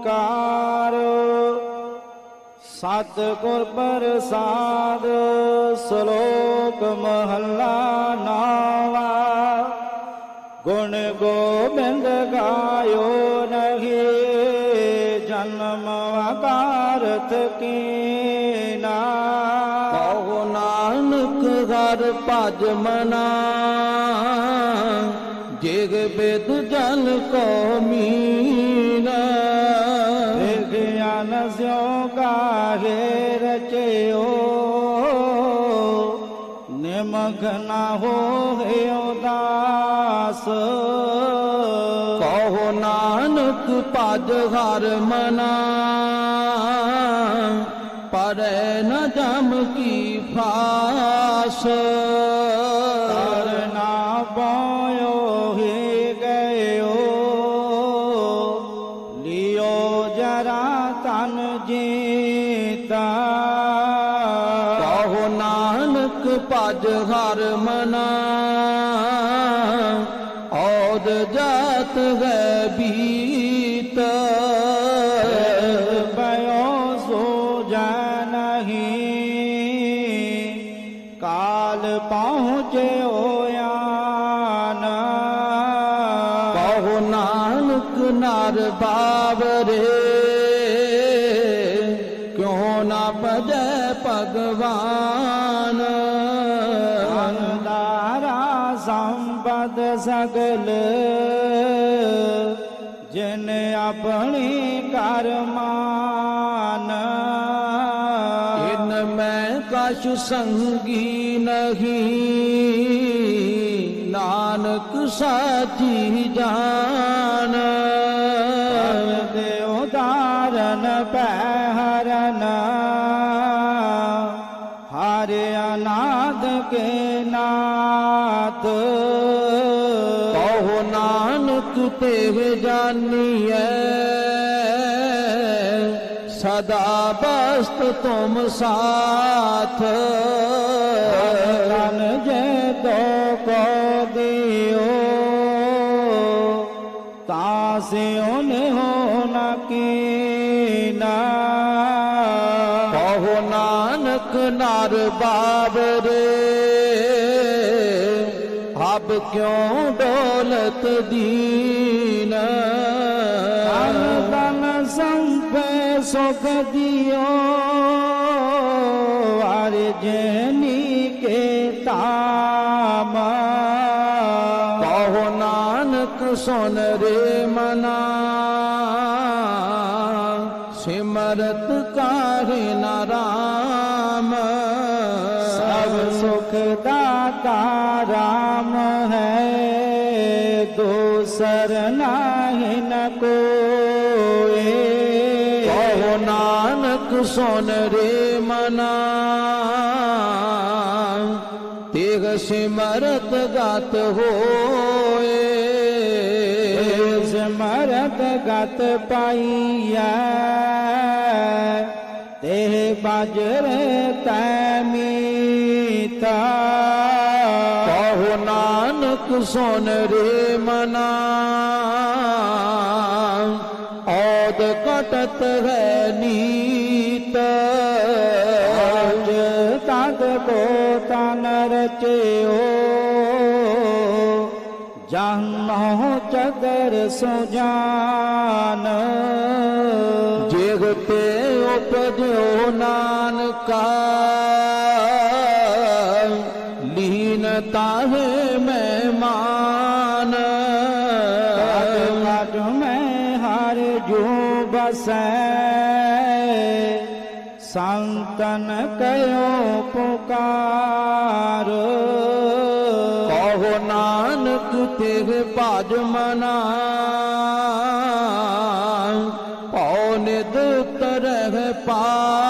ਓੰਕਾਰ। ਸਤਿਗੁਰ ਪ੍ਰਸਾਦ, ਸ਼ਲੋਕ ਮਹੱਲਾ ਨਾਵਾ। ਗੁਣ ਗੋਬਿੰਦ ਗਾਇਓ ਨਹੀਂ, ਜਨਮ ਵਕਾਰਤ ਕੀਨਾ। ਕਹੋ ਨਾਨਕ ਹਰ ਭਜ ਮਨਾ, ਜਿਗ ਬੇਦ ਜਨ ਕੋ ਮੀਨਾ। ਮਗਨਾ ਨਾ ਉਦਾਸ। ਕਹੋ ਨਾਨਕ ਭਜ ਹਰ ਮਨਾ ਪਰੈ ਨ ਜਮ ਕੀ ਫਾਸ। अपने कारमान इन मैं कश संगी नहीं नानक साची जान। उदाहरण पहरन हर अनाथ के नाथ। ओ नानक तेव जानी है ਤੇ ਜਾਨੀਐ ਸਦਾ ਬਸਤ ਤੁਮ ਸਾਥ ਰਨ ਜੇ ਤੋ ਕੋ ਦਿਓ ਤਾਸਿਓ ਨੇ ਹੋ ਨ ਕੀਨਾ ਕਹੋ ਨਾਨਕ ਨਰ ਬਾਬਰੇ ਹਬ ਕਿਉ ਡੋਲਤ ਦੀਨ ਤਨ ਤਨ शोक दियो आरे के तामा कहो नानक सुन रे मना, सिमरत कारे नाम सब सुख राम है, दूसर ना को सोन रे मना। तेग सिमरत गात हो सिमरत गात पाइया। ते बजर तमीता। कहो नानक सोन रे मना। को तन रचयो जानो चगर सुजान। जिगते उपजो नानका। लीन ताहे ਸੰਤਨ ਕਯੋ ਪੁਕਾਰ। ਕਹੋ ਨਾਨਕ ਤੇਰੇ ਭਜ ਮਨਾ ਪਉ ਨਿਦ ਤਰਹਿ ਪਾਰ।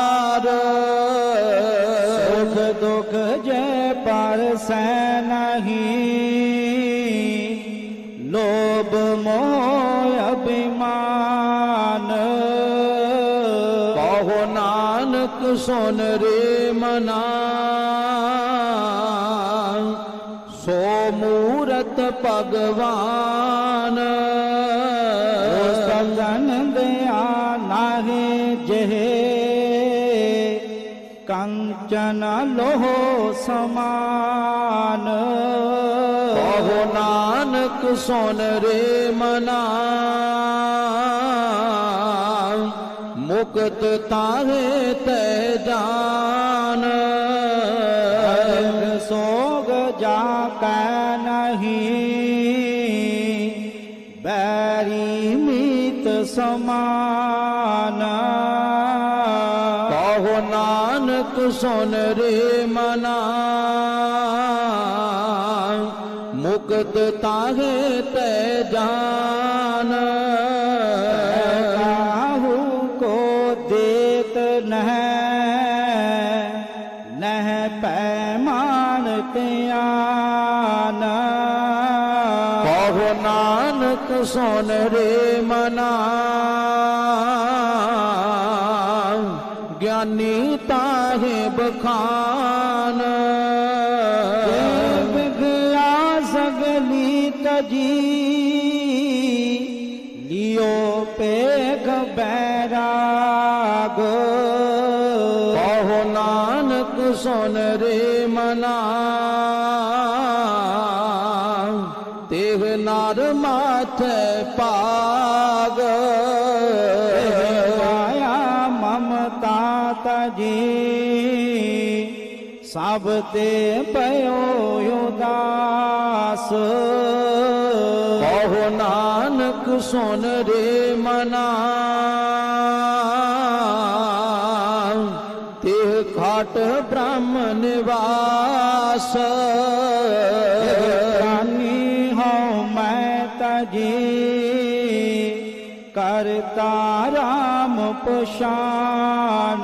ਸੁਨ ਰੇ ਮਨਾ। ਸੋ ਮੂਰਤ ਭਗਵਾਨ। ਸਲਨ ਦਿਆ ਨਾਹੇ ਜਹੇ। ਕੰਚਨ ਲੋਹ ਸਮਾਨ। ਬਹੁ ਨਾਨਕ ਸੁਨ ਰੇ ਮਨਾ। वक्त ताहे तैदान सोग जा नहीं। बैरी मित समान। कहो नानक सुन रे मना। मुक्त ताहे तैदान ਤੂੰ ਸੁਨ ਰੇ ਮਨਾ। ਗਿਆਨੀ ਤਾਹੇ ਬਖਾਨ। ਜੇ ਬਿਗਿਆ ਸਗਲੀ ਤਜੀ। ਲਿਓ ਪੇਗ ਬੈਰਾਗ। ਕਹੋ ਨਾਨਕ ਸੁਨ ਰੇ ਮਨਾ। नार माथ पाग। माया ममता तजी। सब ते पयो उदास। कहो नानक सुन रे मना। खाट ब्राह्मण निवास करता राम पशान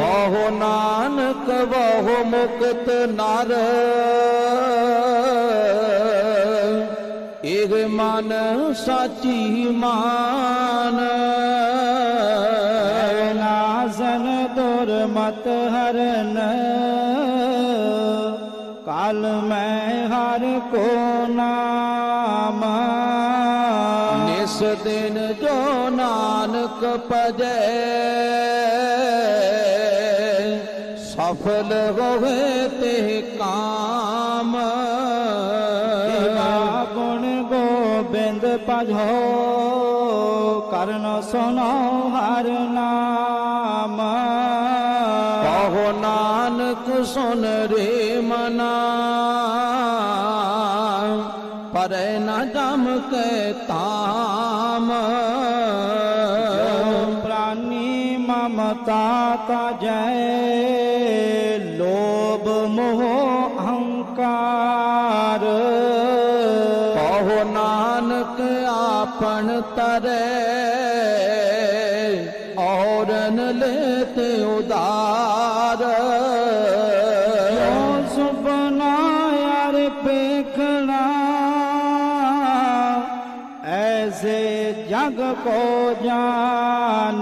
बहु नानक बहु मुक्त नर। एग मान सची मान। नाजन दुर मत हरन। काल में हर को ਭਜੈ ਸਫਲ ਹੋਵੇ ਤੇ ਕਾਮ। ਤੇਰਾ ਗੁਣ ਗੋਬਿੰਦ ਭਜੋ ਕਰਨ ਸੁਨੋ ਹਰ ਨਾਮ। ਕਹੋ ਨਾਨਕ ਸੁਨ ਰੇ ਮਨਾ ਪਰੈ ਨਾ ਜਮ ਕੇ का जय लोभ मोह अहंकार। कहो नानक, आपन तरे औरन लेत उदार। सुपना यार पेखना ऐसे जग को जान।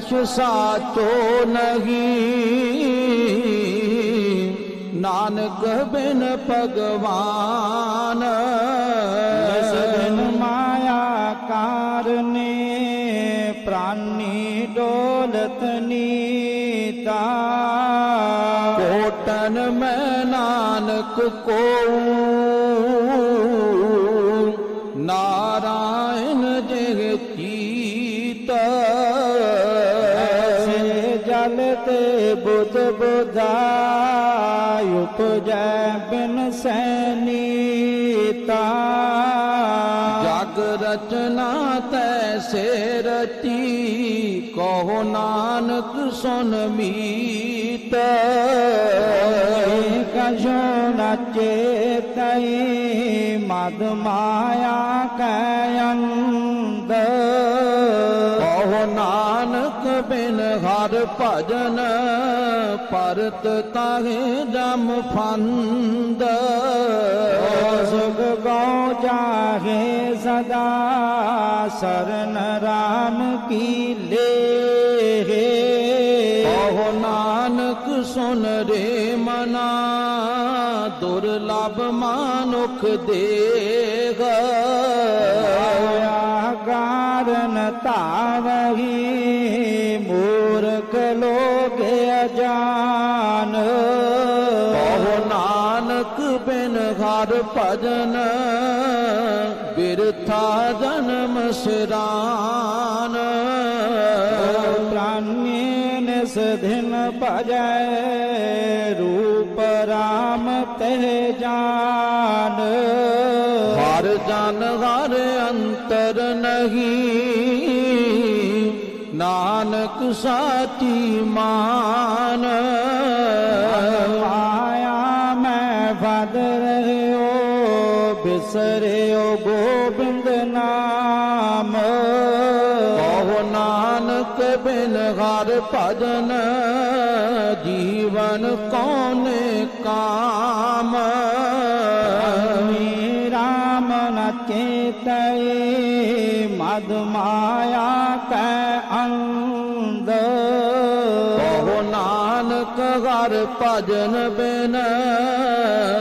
सा तो नहीं नानक बिन भगवान। माया कारने प्राणी डोलतनी कोटन में नानक को ना ਬੁੱਧ ਬੁਧਾ ਉਪਜੈ ਬਿਨ ਸੈਨੀਤਾ ਜਗ ਰਚਨਾ ਤੈਸੇ ਰਚੀ ਕਹੋ ਨਾਨਕ ਸੁਨ ਮੀਤ ਕਜੋ ਨਚੇ ਤਈ ਮਦ ਮਾਇਆ ਕੈ ਅੰਦ ਕਹੋ ਨਾਨਕ ਬਿਨ ਹਰ ਭਜਨ ਪਰਤ ਤਾਹੇ ਜਮ ਫੰਦ। ਸੁਖ ਗੋ ਜਾਗੇ ਸਦਾ ਸਰਨ ਰਾਮ ਕੀ ਲੇ ਕਹੋ ਨਾਨਕ ਸੁਨ ਰੇ ਮਨਾ ਦੁਰਲਭ ਮਾਨੁਖ ਦੇਗ ਹੋਇਆ ਕਾਰਨ नानक बिन घर भजन, बिरथा जन्म सिरान। प्राणीन सधिन भजय, रूप राम तह जान। हर जान हर अंतर नहीं, नानक साची मान। ਬਿਸਰਿਓ ਗੋਬਿੰਦ ਨਾਮ। ਕਹੋ ਨਾਨਕ ਬਿਨ ਹਰ ਭਜਨ, ਜੀਵਨ ਕੌਨੇ ਕਾਮ? ਰਾਮ ਨ ਚੇਤਏ ਮਦ ਮਾਇਆ ਕੈ ਅੰਧ। ਕਹੋ ਨਾਨਕ ਹਰ ਭਜਨ ਬਿਨ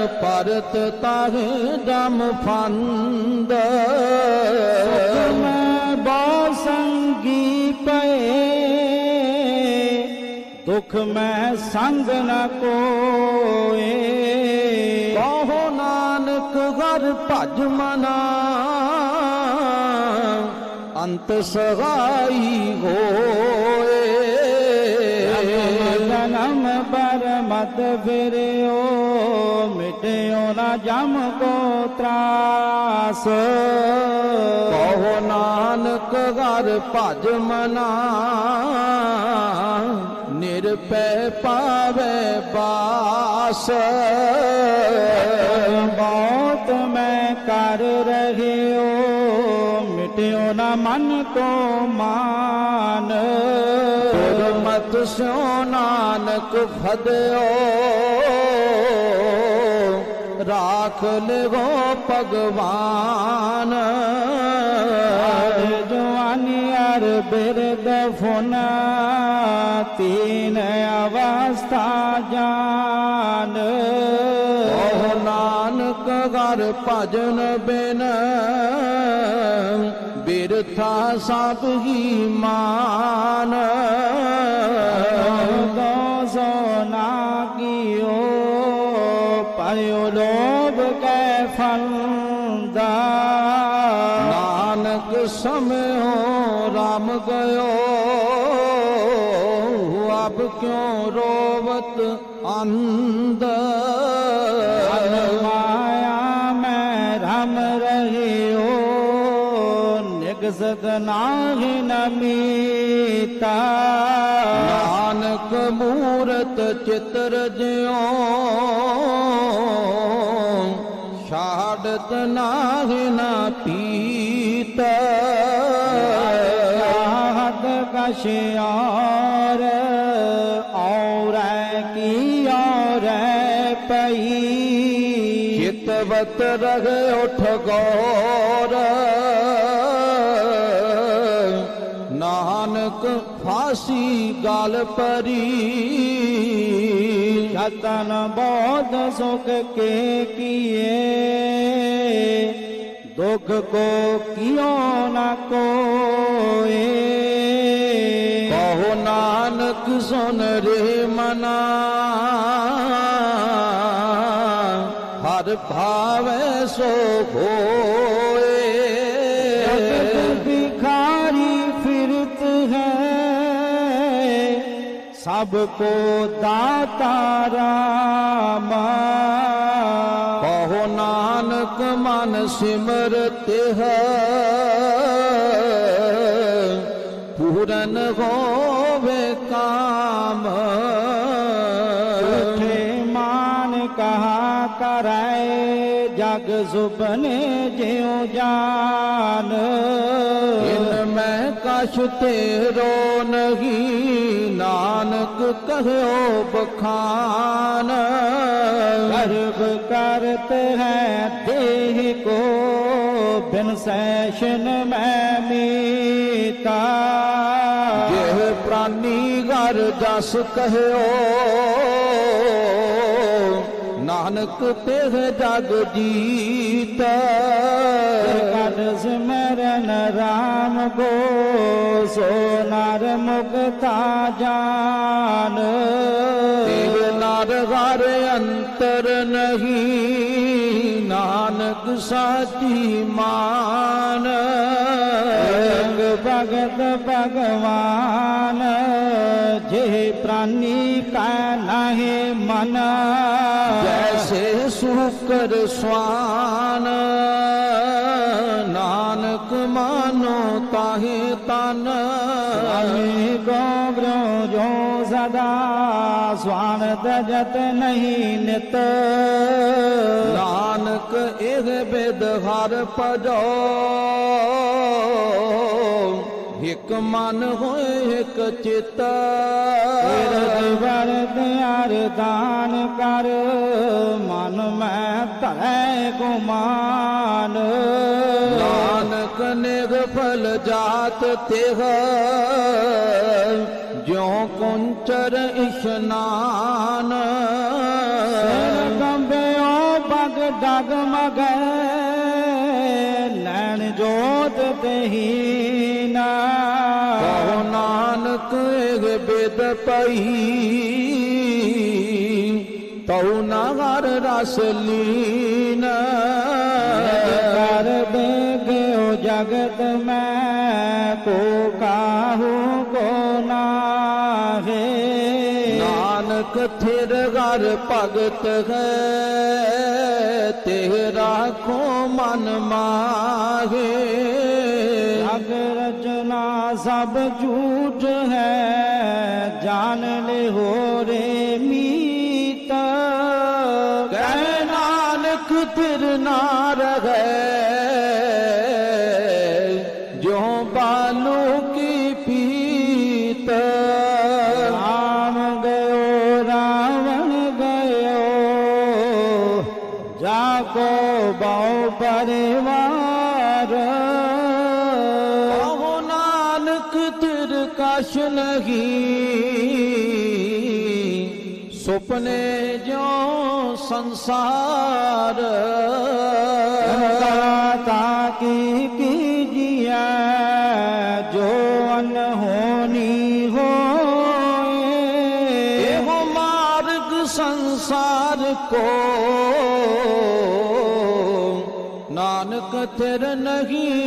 ਪਰਤ ਤਾਹਿ ਦਮ ਫੰਦ। ਮੈਂ ਬਹੁ ਪਏ। ਦੁਖ ਮੈਂ ਸੰਗ ਨ ਕੋਏ। ਕਹੋ ਨਾਨਕ ਹਰ ਭਜ ਮਨਾ। ਅੰਤ ਸਗਾਈ ਹੋਏ। ਜਨਮ ਪਰ ਮਤ ਫਿਰਿਓ। ਮਿਟਿਓ ਨਾ ਜਮ ਕੋ ਤਰਾਸ। ਕਹੋ ਨਾਨਕ ਹਰ ਭਜ ਮਨਾ ਨਿਰਪੈ ਪਾਵੇ ਬਾਸ। ਬਹੁਤ ਮੈਂ ਕਰ ਰਹਿਓ, ਮਿਟਿਓ ਨਾ ਮਨ ਕੋ ਮਾਨ। ਗੁਰਮਤਿ ਸਿਓ ਨਾਨਕ ਫਦਿਓ ਰਾਖ ਲਿਵੋ ਭਗਵਾਨ। ਜਵਾਨੀ ਅਰ ਬਿਰਦ ਫੁਨਾ ਤੀਨ ਅਵਸਥਾ ਜਾਨ। ਕਹੋ ਨਾਨਕ ਹਰ ਭਜਨ ਬਿਨ ਬਿਰਥਾ ਸਭ ਹੀ ਮਾਨ। कै फंदा। नानक समयो राम गयो। अब क्यों रोवत अंद माया मैं रम रही हो निगजत नाही नमीता नानक मूरत चित्र ज्यों। भारत नाह पीत। हद कश्यार और की और पही चितवत रह उठ गौर। नानक फांसी गाल परी। छतन बौद्ध सुख के किए। दुख को क्यों न को कहो नानक, सुन रे मना। हर भाव सो भोए भिखारी फिरत है, सबको दाता रामा। भगवान सिमरत पूरन होवे काम। उठे मान कहा कराए जग सुपने ज्यो जान। मैं कश तेरो नहीं। नानक कहो बखान गर्व करते हैं देह को, बिन सैशन मैं मीता। यह प्राणी घर जस कहो नानक ते है जग जीता कर सिमरन राम गो सो नर मुक्ता जान। नर हर अंतर नहीं नानक साची मान। भगत भगवान जे प्राणी का नहीं मना। कर स्वान। नानक मानो ताहे तन। गौरों जो सदा स्वान दजत नहीं नित। नानक इह बेद हर पजो। ਇੱਕ ਮਨ ਹੋਏ ਇੱਕ ਚਿਤ। ਰਜ ਵਰਦ ਅਰਦਾਨ ਕਰ ਮਨ ਮੈਂ ਧਰੈ ਗੁਮਾਨ। ਨਾਨਕ ਨਿਗ ਫਲ ਜਾਤ ਤਿਹ ਜਿਉ ਕੁੰਚਰ ਇਸ਼ਨਾਨ। पई तऊ नगर रसलीन कर दे गो जगत में को काहू को ना नानक थिर घर भगत है तेरा को मन माहे अगर ज सब झूठ है, जान ले हो रे मीत। नानक तिर नार है जो बालू की पीत। राम गयो, रावण गयो जाको बाओ परिवार ਸੁਪਨੇ ਜੋ ਸੰਸਾਰ ਤਾ ਕੀ ਕੀਜੀਐ ਜੋ ਅਨ ਹੋਣੀ ਹੋਏ। ਇਹੋ ਮਾਰਗ ਸੰਸਾਰ ਕੋ। ਨਾਨਕ ਤੇਰ ਨਹੀਂ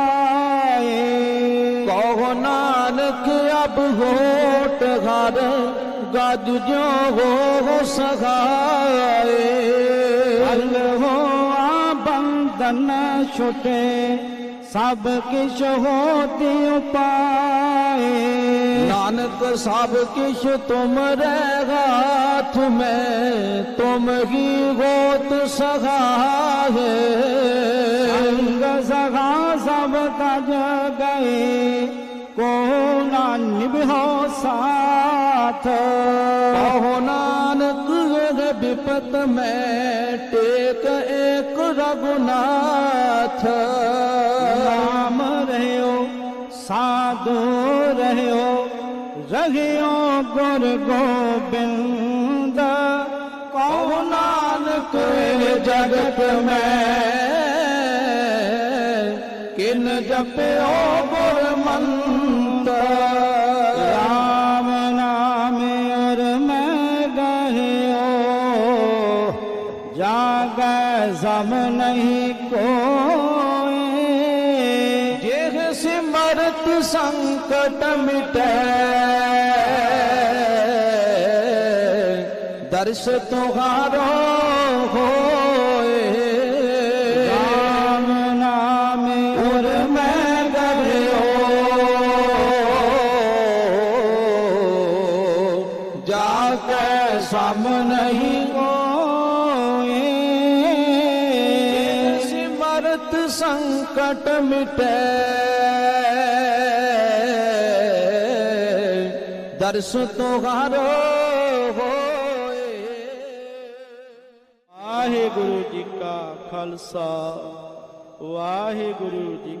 होट घर गद जो हो सगाए। हल हो बंधन छुटे, सब किश होती पाए नानक, सब किश तुम हाथ में तुम ही गोत सगाए। अंग सगा, सब तज गए। को निभो साथ। कहो, नानक विपत में टेक एक रघुनाथ। राम रहो साधु रहो रहियो गुर गोबिंद कहो, नानक जगत में किन जपयो गुर मंत्र। राम नाम और मैं गहियो जाग सम नहीं जेह सिमरत संकट मिटै, दर्श तुहारो होए ਦਰਸ ਤੁਹਾਰੋ ਹੋਏ। ਵਾਹਿਗੁਰੂ ਜੀ ਕਾ ਖਾਲਸਾ ਵਾਹਿਗੁਰੂ ਜੀ